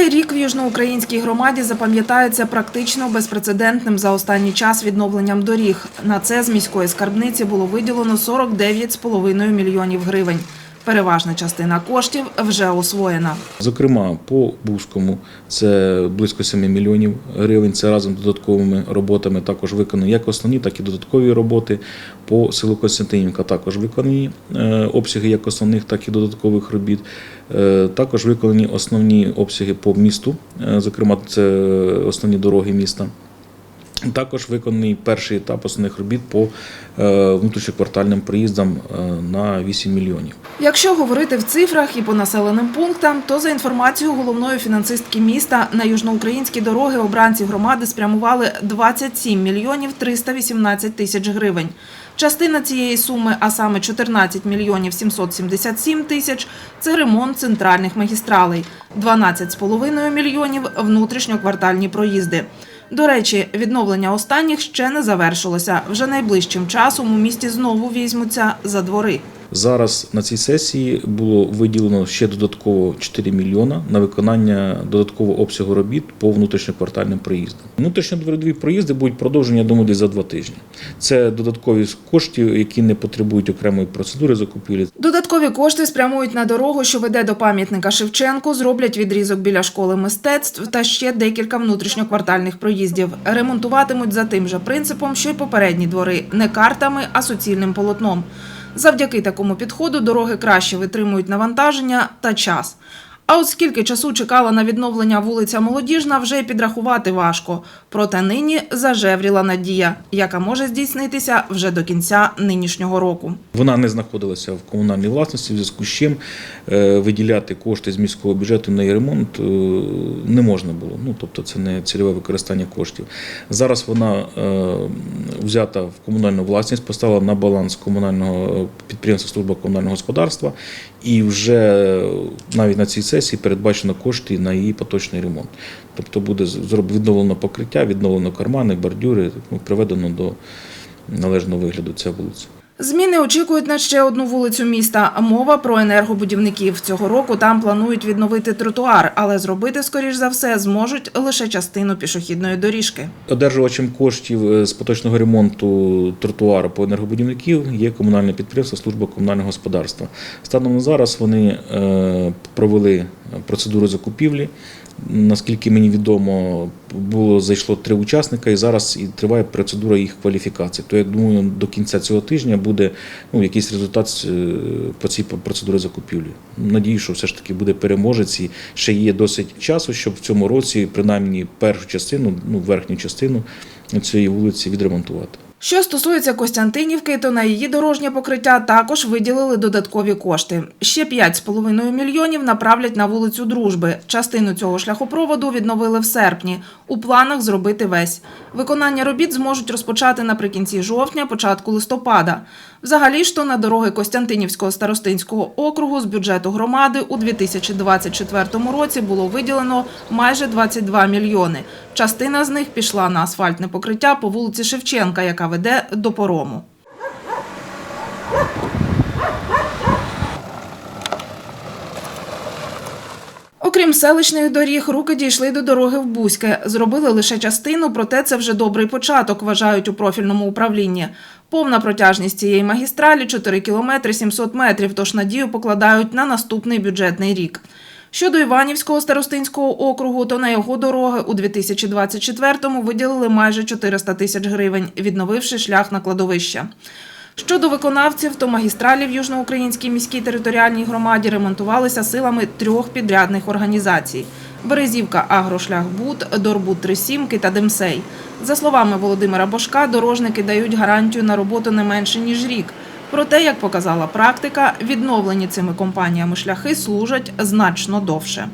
Цей рік в южноукраїнській громаді запам'ятається практично безпрецедентним за останній час відновленням доріг. На це з міської скарбниці було виділено 49,5 мільйонів гривень. Переважна частина коштів вже освоєна. Зокрема, по Бузькому це близько 7 мільйонів гривень. Це разом з додатковими роботами також виконані як основні, так і додаткові роботи. По селу Костянтинівка також виконані е, обсяги як основних, так і додаткових робіт. Е, Також виконані основні обсяги по місту, е, зокрема, це основні дороги міста. Також виконаний перший етап основних робіт по е, внутрішньоквартальним проїздам е, на 8 мільйонів. Якщо говорити в цифрах і по населеним пунктам, то за інформацією головної фінансистки міста на южноукраїнські дороги обранці громади спрямували 27 мільйонів 318 тисяч гривень. Частина цієї суми, а саме 14 мільйонів 777 тисяч, це ремонт центральних магістралей, 12,5 мільйонів внутрішньоквартальні проїзди. До речі, відновлення останніх ще не завершилося. Вже найближчим часом у місті знову візьмуться за двори. Зараз на цій сесії було виділено ще додатково 4 мільйона на виконання додаткового обсягу робіт по внутрішньоквартальним проїздам. Внутрішньодворові проїзди будуть продовжені, я думаю, за два тижні. Це додаткові кошти, які не потребують окремої процедури закупівлі. Додаткові кошти спрямують на дорогу, що веде до пам'ятника Шевченку, зроблять відрізок біля школи мистецтв та ще декілька внутрішньоквартальних проїздів. Ремонтуватимуть за тим же принципом, що й попередні двори, не картами, а суцільним полотном. Завдяки такому підходу дороги краще витримують навантаження та час. А от скільки часу чекала на відновлення вулиця Молодіжна, вже підрахувати важко. Проте нині зажевріла надія, яка може здійснитися вже до кінця нинішнього року. Вона не знаходилася в комунальній власності, в зв'язку з чим е, виділяти кошти з міського бюджету на її ремонт е, не можна було. Ну тобто це не цільове використання коштів. Зараз вона е, взята в комунальну власність, поставила на баланс комунального підприємства служба комунального господарства, і вже навіть на цій сесії передбачено кошти на її поточний ремонт. Тобто буде відновлено покриття, відновлено кармани, бордюри, ну, приведено до належного вигляду ця вулиця. Зміни очікують на ще одну вулицю міста. Мова про енергобудівників. Цього року там планують відновити тротуар, але зробити, скоріш за все, зможуть лише частину пішохідної доріжки. Одержувачем коштів е, з поточного ремонту тротуару по енергобудівників є комунальне підприємство Служба комунального господарства. Станом на зараз вони е, провели процедуру закупівлі. Наскільки мені відомо, було зайшло три учасника, і зараз і триває процедура їх кваліфікації. То я думаю, до кінця цього тижня буде ну, якийсь результат е, по цій процедурі закупівлі. Надію, що все ж таки буде переможець і ще є досить часу, щоб в цьому році принаймні першу частину, ну верхню частину цієї вулиці відремонтувати. Що стосується Костянтинівки, то на її дорожнє покриття також виділили додаткові кошти. Ще 5,5 мільйонів направлять на вулицю Дружби. Частину цього шляхопроводу відновили в серпні. У планах зробити весь. Виконання робіт зможуть розпочати наприкінці жовтня, початку листопада. Взагалі ж то на дороги Костянтинівського старостинського округу з бюджету громади у 2024 році було виділено майже 22 мільйони. Частина з них пішла на асфальтне покриття по вулиці Шевченка, яка веде до порому. Окрім селищних доріг, руки дійшли до дороги в Бузьке. Зробили лише частину, проте це вже добрий початок, вважають у профільному управлінні. Повна протяжність цієї магістралі 4 кілометри 700 метрів, тож надію покладають на наступний бюджетний рік. Щодо Іванівського старостинського округу, то на його дороги у 2024-му виділили майже 400 тисяч гривень, відновивши шлях на кладовище. Щодо виконавців, то магістралі в Южноукраїнській міській територіальній громаді ремонтувалися силами трьох підрядних організацій: Березівка Агрошляхбуд, Дорбуд Трисімки та Демсей. За словами Володимира Бошка, дорожники дають гарантію на роботу не менше ніж рік. Проте, як показала практика, відновлені цими компаніями шляхи служать значно довше.